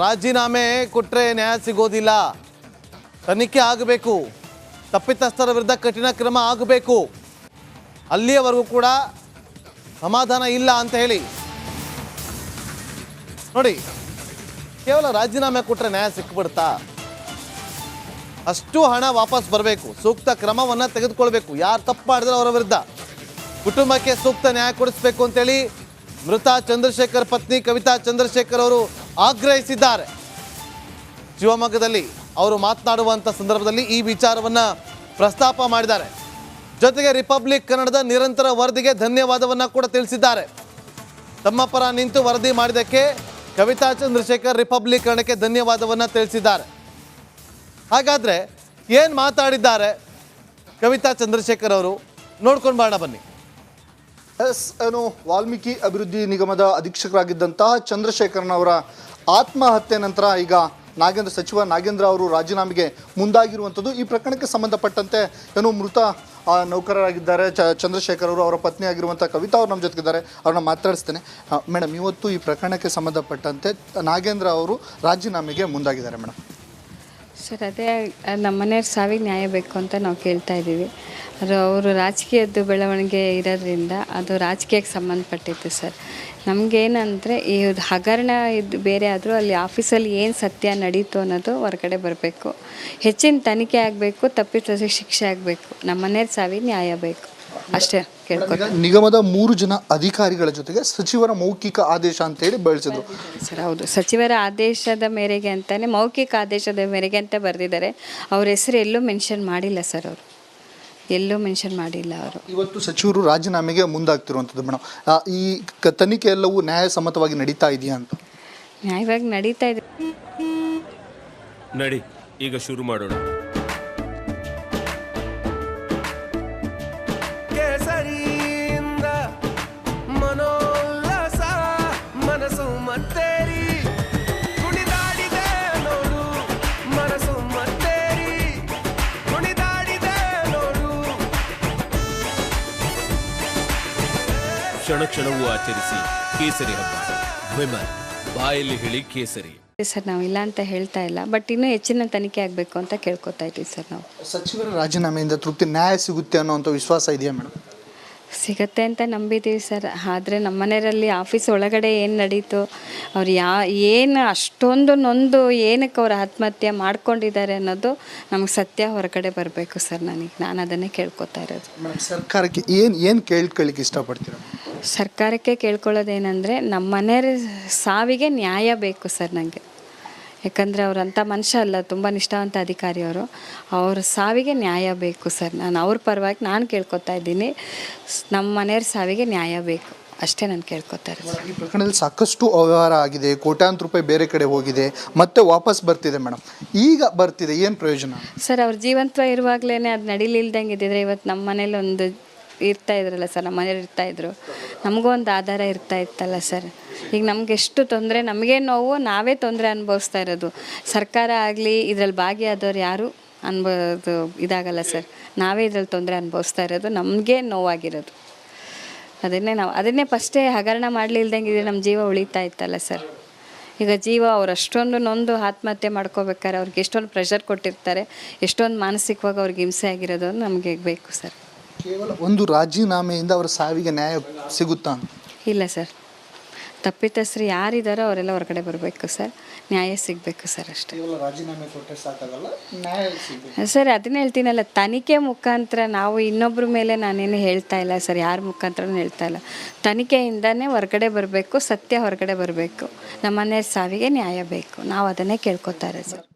ರಾಜೀನಾಮೆ ಕೊಟ್ಟರೆ ನ್ಯಾಯ ಸಿಗೋದಿಲ್ಲ. ತನಿಖೆ ಆಗಬೇಕು. ತಪ್ಪಿತಸ್ಥರ ವಿರುದ್ಧ ಕಠಿಣ ಕ್ರಮ ಆಗಬೇಕು. ಅಲ್ಲಿಯವರೆಗೂ ಕೂಡ ಸಮಾಧಾನ ಇಲ್ಲ ಅಂತ ಹೇಳಿ. ನೋಡಿ, ಕೇವಲ ರಾಜೀನಾಮೆ ಕೊಟ್ಟರೆ ನ್ಯಾಯ ಸಿಕ್ಬಿಡ್ತಾ ಅಷ್ಟು ಹಣ ವಾಪಸ್ ಬರಬೇಕು. ಸೂಕ್ತ ಕ್ರಮವನ್ನು ತೆಗೆದುಕೊಳ್ಬೇಕು. ಯಾರು ತಪ್ಪು ಮಾಡಿದ್ರೆ ಅವರ ವಿರುದ್ಧ. ಕುಟುಂಬಕ್ಕೆ ಸೂಕ್ತ ನ್ಯಾಯ ಕೊಡಿಸ್ಬೇಕು ಅಂತೇಳಿ ಮೃತ ಚಂದ್ರಶೇಖರ್ ಪತ್ನಿ ಕವಿತಾ ಚಂದ್ರಶೇಖರ್ ಅವರು ಆಗ್ರಹಿಸಿದ್ದಾರೆ. ಶಿವಮೊಗ್ಗದಲ್ಲಿ ಅವರು ಮಾತನಾಡುವಂಥ ಸಂದರ್ಭದಲ್ಲಿ ಈ ವಿಚಾರವನ್ನು ಪ್ರಸ್ತಾಪ ಮಾಡಿದ್ದಾರೆ. ಜೊತೆಗೆ ರಿಪಬ್ಲಿಕ್ ಕನ್ನಡದ ನಿರಂತರ ವರದಿಗೆ ಧನ್ಯವಾದವನ್ನು ಕೂಡ ತಿಳಿಸಿದ್ದಾರೆ. ತಮ್ಮ ಪರ ನಿಂತು ವರದಿ ಮಾಡಿದ್ದಕ್ಕೆ ಕವಿತಾ ಚಂದ್ರಶೇಖರ್ ರಿಪಬ್ಲಿಕ್ ಕನ್ನಡಕ್ಕೆ ಧನ್ಯವಾದವನ್ನು ತಿಳಿಸಿದ್ದಾರೆ. ಹಾಗಾದರೆ ಏನು ಮಾತಾಡಿದ್ದಾರೆ ಕವಿತಾ ಚಂದ್ರಶೇಖರ್ ಅವರು? ನೋಡ್ಕೊಂಡು ಬಾಣ ಬನ್ನಿ. ಎಸ್, ಏನು, ವಾಲ್ಮೀಕಿ ಅಭಿವೃದ್ಧಿ ನಿಗಮದ ಅಧೀಕ್ಷಕರಾಗಿದ್ದಂತಹ ಚಂದ್ರಶೇಖರನವರ ಆತ್ಮಹತ್ಯೆ ನಂತರ ಈಗ ನಾಗೇಂದ್ರ ಸಚಿವ ನಾಗೇಂದ್ರ ಅವರು ರಾಜೀನಾಮೆಗೆ ಮುಂದಾಗಿರುವಂಥದ್ದು ಈ ಪ್ರಕರಣಕ್ಕೆ ಸಂಬಂಧಪಟ್ಟಂತೆ ಏನು ಮೃತ ನೌಕರರಾಗಿದ್ದಾರೆ. ಚ, ಚಂದ್ರಶೇಖರ್ ಅವರು ಅವರ ಪತ್ನಿ ಆಗಿರುವಂಥ ಕವಿತಾ ಅವರು ನಮ್ಮ ಜೊತೆಗಿದ್ದಾರೆ. ಅವ್ರನ್ನ ಮಾತಾಡಿಸ್ತೇನೆ. ಮೇಡಮ್, ಇವತ್ತು ಈ ಪ್ರಕರಣಕ್ಕೆ ಸಂಬಂಧಪಟ್ಟಂತೆ ನಾಗೇಂದ್ರ ಅವರು ರಾಜೀನಾಮೆಗೆ ಮುಂದಾಗಿದ್ದಾರೆ, ಮೇಡಮ್. ಸರ್, ಅದೇ ನಮ್ಮನೆಯವ್ರ ಸಾವಿಗೆ ನ್ಯಾಯ ಬೇಕು ಅಂತ ನಾವು ಕೇಳ್ತಾ ಇದ್ದೀವಿ. ಅದು ಅವರು ರಾಜಕೀಯದ್ದು ಬೆಳವಣಿಗೆ ಇರೋದ್ರಿಂದ ಅದು ರಾಜಕೀಯಕ್ಕೆ ಸಂಬಂಧಪಟ್ಟಿತ್ತು ಸರ್. ನಮಗೇನಂದರೆ ಈ ಹಗರಣ ಇದು ಬೇರೆ ಆದರೂ ಅಲ್ಲಿ ಆಫೀಸಲ್ಲಿ ಏನು ಸತ್ಯ ನಡೀತು ಅನ್ನೋದು ಹೊರಗಡೆ ಬರಬೇಕು. ಹೆಚ್ಚಿನ ತನಿಖೆ ಆಗಬೇಕು ತಪ್ಪಿತಸ್ಥರಿಗೆ ಶಿಕ್ಷೆ ಆಗಬೇಕು. ನಮ್ಮ ಮನೆ ಸಾವಿ ನ್ಯಾಯ ಬೇಕು. ಅಷ್ಟೇ ಕೇಳ್ಕೊ ನಿಗಮದ ಮೂರು ಜನ ಅಧಿಕಾರಿಗಳ ಜೊತೆಗೆ ಸಚಿವರ ಮೌಖಿಕ ಆದೇಶ ಅಂತೇಳಿ ಬಳಸಿದ್ರು. ಸರ್ ಹೌದು. ಸಚಿವರ ಆದೇಶದ ಮೇರೆಗೆ ಅಂತಾನೆ ಮೌಖಿಕ ಆದೇಶದ ಮೇರೆಗೆ ಅಂತ ಬರೆದಿದ್ದಾರೆ. ಅವ್ರ ಹೆಸರು ಎಲ್ಲೂ ಮೆನ್ಷನ್ ಮಾಡಿಲ್ಲ ಸರ್ ಅವರು. ಎಲ್ಲೂ ಮೆನ್ಷನ್ ಮಾಡಿಲ್ಲ ಅವರು. ಇವತ್ತು ಸಚಿವರು ರಾಜೀನಾಮೆಗೆ ಮುಂದಾಗ್ತಿರುವಂಥದ್ದು ಮೇಡಮ್. ಈ ಕ- ತನಿಖೆ ಎಲ್ಲವೂ ನ್ಯಾಯಸಮ್ಮತವಾಗಿ ನಡೀತಾ ಇದೆಯಾ ಅಂತ? ನ್ಯಾಯವಾಗಿ ನಡೀತಾ ಇದೆ. ನಡಿ ಈಗ ಶುರು ಮಾಡೋಣ. ಕ್ಷಣ ಕ್ಷಣವೂ ಆಚರಿಸಿ ಕೇಸರಿ ಹಬ್ಬ. ವಿಮಲ್ ಬಾಯಲ್ಲಿ ಹೇಳಿ ಕೇಸರಿ. ಸರ್ ನಾವು ಇಲ್ಲ ಅಂತ ಹೇಳ್ತಾ ಇಲ್ಲ ಬಟ್ ಇನ್ನೂ ಹೆಚ್ಚಿನ ತನಿಖೆ ಆಗಬೇಕು ಅಂತ ಕೇಳ್ಕೊತಾ ಇದ್ದೀವಿ ಸರ್ ನಾವು. ಸಚಿವರ ರಾಜೀನಾಮೆಯಿಂದ ತೃಪ್ತಿ ನ್ಯಾಯ ಸಿಗುತ್ತೆ ಅನ್ನೋಂಥ ವಿಶ್ವಾಸ ಇದೆಯಾ ಮೇಡಮ್? ಸಿಗತ್ತೆ ಅಂತ ನಂಬಿದ್ದೀವಿ ಸರ್ ಆದರೆ ನಮ್ಮ ಮನೆಯಲ್ಲಿ ಆಫೀಸ್ ಒಳಗಡೆ ಏನು ನಡೀತು ಅವ್ರು ಯಾ ಏನು ಅಷ್ಟೊಂದು ನೊಂದು ಏನಕ್ಕೆ ಅವ್ರು ಆತ್ಮಹತ್ಯೆ ಮಾಡ್ಕೊಂಡಿದ್ದಾರೆ ಅನ್ನೋದು ನಮಗೆ ಸತ್ಯ ಹೊರಗಡೆ ಬರಬೇಕು ಸರ್ ನನಗೆ ನಾನು ಅದನ್ನೇ ಕೇಳ್ಕೊತಾ ಇರೋದು. ಸರ್ಕಾರಕ್ಕೆ ಏನು ಏನು ಕೇಳ್ಕೊಳ್ಳಿಕ್ಕೆ ಇಷ್ಟಪಡ್ತೀರಾ? ಸರ್ಕಾರಕ್ಕೆ ಕೇಳ್ಕೊಳ್ಳೋದೇನೆಂದರೆ ನಮ್ಮ ಮನೆಯವ್ರ ಸಾವಿಗೆ ನ್ಯಾಯ ಬೇಕು ಸರ್ ನನಗೆ ಯಾಕಂದರೆ ಅವರಂಥ ಮನುಷ್ಯ ಅಲ್ಲ ತುಂಬ ನಿಷ್ಠಾವಂತ ಅಧಿಕಾರಿ ಅವರು. ಅವ್ರ ಸಾವಿಗೆ ನ್ಯಾಯ ಬೇಕು ಸರ್. ನಾನು ಅವ್ರ ಪರವಾಗಿ ನಾನು ಕೇಳ್ಕೊತಾ ಇದ್ದೀನಿ. ನಮ್ಮ ಮನೆಯವ್ರ ಸಾವಿಗೆ ನ್ಯಾಯ ಬೇಕು. ಅಷ್ಟೇ ನಾನು ಕೇಳ್ಕೊತಾರೆ ಈ ಪ್ರಕರಣದಲ್ಲಿ ಸಾಕಷ್ಟು ಅವ್ಯವಹಾರ ಆಗಿದೆ ಕೋಟ್ಯಾಂತರ ರೂಪಾಯಿ ಬೇರೆ ಕಡೆ ಹೋಗಿದೆ ಮತ್ತೆ ವಾಪಸ್ ಬರ್ತಿದೆ ಮೇಡಮ್ ಈಗ ಬರ್ತಿದೆ ಏನು ಪ್ರಯೋಜನ? ಸರ್ ಅವ್ರ ಜೀವಂತ ಇರುವಾಗಲೇ ಅದು ನಡೀಲಿಲ್ದಂಗೆ ಇದ್ದಿದ್ರೆ ಇವತ್ತು ನಮ್ಮ ಮನೇಲಿ ಒಂದು ಇರ್ತಾ ಇದ್ರಲ್ಲ ಸರ್, ನಮ್ಮ ಮನೆಯವ್ರು ಇರ್ತಾ ಇದ್ರು. ನಮಗೂ ಒಂದು ಆಧಾರ ಇರ್ತಾ ಇತ್ತಲ್ಲ ಸರ್. ಈಗ ನಮ್ಗೆ ಎಷ್ಟು ತೊಂದರೆ, ನಮಗೆ ನೋವು, ನಾವೇ ತೊಂದರೆ ಅನುಭವಿಸ್ತಾ ಇರೋದು. ಸರ್ಕಾರ ಆಗಲಿ, ಇದ್ರಲ್ಲಿ ಭಾಗಿಯಾದವ್ರು ಯಾರು ಅನ್ಬೋದು ಇದಾಗಲ್ಲ ಸರ್. ನಾವೇ ಇದ್ರಲ್ಲಿ ತೊಂದರೆ ಅನುಭವಿಸ್ತಾ ಇರೋದು, ನಮಗೆ ನೋವಾಗಿರೋದು. ಅದನ್ನೇ ನಾವು, ಅದನ್ನೇ ಫಸ್ಟೇ ಹಗರಣ ಮಾಡಲಿಲ್ದಂಗೆ ಇದ್ರೆ ನಮ್ಮ ಜೀವ ಉಳಿತಾ ಇತ್ತಲ್ಲ ಸರ್. ಈಗ ಜೀವ ಅವ್ರು ಅಷ್ಟೊಂದು ನೊಂದು ಆತ್ಮಹತ್ಯೆ ಮಾಡ್ಕೋಬೇಕಾದ್ರೆ ಅವ್ರಿಗೆ ಎಷ್ಟೊಂದು ಪ್ರೆಷರ್ ಕೊಟ್ಟಿರ್ತಾರೆ, ಎಷ್ಟೊಂದು ಮಾನಸಿಕವಾಗಿ ಅವ್ರಿಗೆ ಹಿಂಸೆ ಆಗಿರೋದು ನಮಗೆ ಬೇಕು ಸರ್. ಕೇವಲ ಒಂದು ರಾಜೀನಾಮೆಯಿಂದ ಅವರ ಸಾವಿಗೆ ನ್ಯಾಯ ಸಿಗುತ್ತಾ? ಇಲ್ಲ ಸರ್. ತಪ್ಪಿತಸ್ಥರು ಯಾರಿದ್ದಾರೋ ಅವರೆಲ್ಲ ಹೊರಗಡೆ ಬರಬೇಕು ಸರ್. ನ್ಯಾಯ ಸಿಗಬೇಕು ಸರ್ ಅಷ್ಟೇ. ಕೇವಲ ರಾಜೀನಾಮೆ ಕೊಟ್ಟರೆ ಸಾಕಾಗಲ್ಲ ನ್ಯಾಯ ಸಿಗಬೇಕು. ಸರ್ ಅದನ್ನೇ ಹೇಳ್ತೀನಲ್ಲ ತನಿಖೆ ಮುಖಾಂತರ ನಾವು ಇನ್ನೊಬ್ಬರ ಮೇಲೆ ನಾನೇನು ಹೇಳ್ತಾ ಇಲ್ಲ ಸರ್. ಯಾರ ಮುಖಾಂತರ ಹೇಳ್ತಾ ಇಲ್ಲ. ತನಿಖೆಯಿಂದನೇ ಹೊರಗಡೆ ಬರಬೇಕು ಸತ್ಯ ಹೊರಗಡೆ ಬರಬೇಕು. ನಮ್ಮನೆ ಸಾವಿಗೆ ನ್ಯಾಯ ಬೇಕು. ನಾವು ಅದನ್ನೇ ಕೇಳ್ಕೊತಾರೆ ಸರ್.